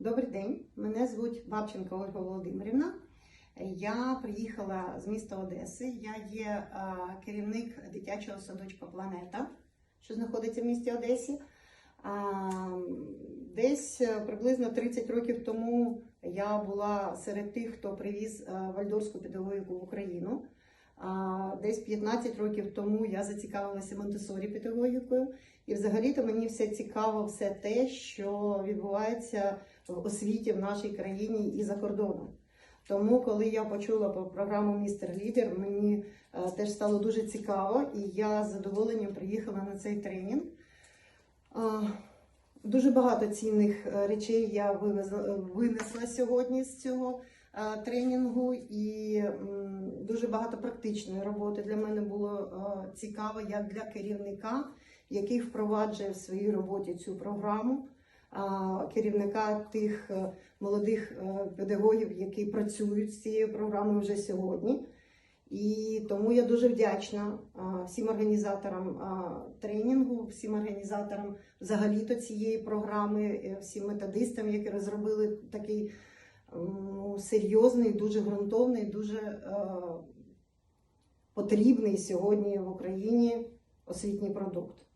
Добрий день, мене звуть Бабченко Ольга Володимирівна. Я приїхала з міста Одеси. Я є керівник дитячого садочка Планета, що знаходиться в місті Одесі. Десь е, приблизно 30 років тому я була серед тих, хто привіз е, вальдорську педагогіку в Україну. Десь 15 років тому я зацікавилася Монтесорі педагогікою. І взагалі-то мені все цікаво, все те, що відбувається в освіті в нашій країні і за кордоном. Тому, коли я почула про програму Містер Лідер, мені е, теж стало дуже цікаво, і я з задоволенням приїхала на цей тренінг. Дуже багато цінних е, речей я винесла сьогодні з цього тренінгу, і дуже багато практичної роботи для мене було е, цікаво як для керівника, який впроваджує в своїй роботі цю програму. Керівника тих е, молодих е, педагогів, які працюють з цією програмою вже сьогодні. І тому я дуже вдячна всім організаторам тренінгу, всім організаторам взагалі-то цієї програми, е, всім методистам, які розробили такий серйозний, дуже ґрунтовний, дуже е, потрібний сьогодні в Україні освітній продукт.